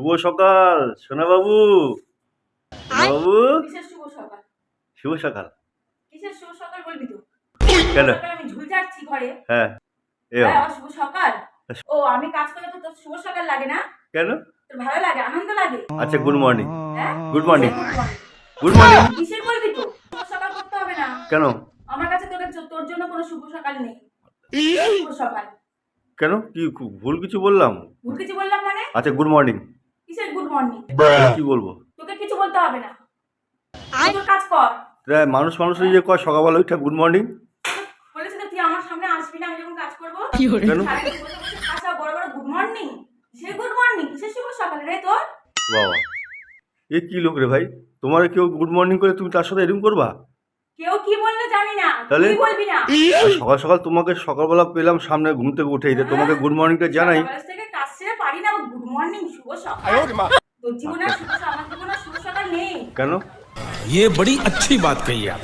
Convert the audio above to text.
শুভ সকাল সোনা বাবু বাবু শুভ সকাল? কেন? আমি ঝুল যাচ্ছি ঘরে। হ্যাঁ হ্যাঁ, শুভ সকাল। ও আমি কাজ করলে তো তোর শুভ সকাল লাগে না? কেন? তোর ভালো লাগে আনন্দ লাগে? আচ্ছা good morning good morning? Good morning কিসের বলবি তো? শুভ সকাল করতে হবে না। কেন? আমার কাছে তোর তোর জন্য কোনো শুভ সকাল নেই। শুভ সকাল। কেন? কি ভুল কিছু বললাম? ভুল কিছু বললাম মানে? আচ্ছা গুড মর্নিং গুড মর্নিং। কি বলব? তোকে কিছু বলতে হবে না। তোর কাজ কর। তা মানুষ মানুষের যে কয়? সকালবেলা উঠে গুড মর্নিং বলেছি তো তুই আমার সামনে আসবি না আমি যখন কাজ করব। কেন? সারাদিন বসে বসে বড় বড় গুড মর্নিং সে গুড মর্নিং কিসের শুভ সকাল রে তোর। বাবা। এ কি লোক রে ভাই? তোমার কেউ গুড মর্নিং করে তুমি তার সাথে এরকম করবা? কেউ কি বলল জানি না তাহলে? তুই বলবি না। সকাল সকাল তোমাকে সকালবেলা পেলাম সামনে ঘুম থেকে উঠে। যে তোমাকে গুড মর্নিংটা জানাই। কাজ পারি না গুড মর্নিং শুভ সকাল। তোর জীবনে আর শুভ সকাল আমার জীবনে আর শুভ সকাল নেই কেন ये बड़ी अच्छी बात कही आप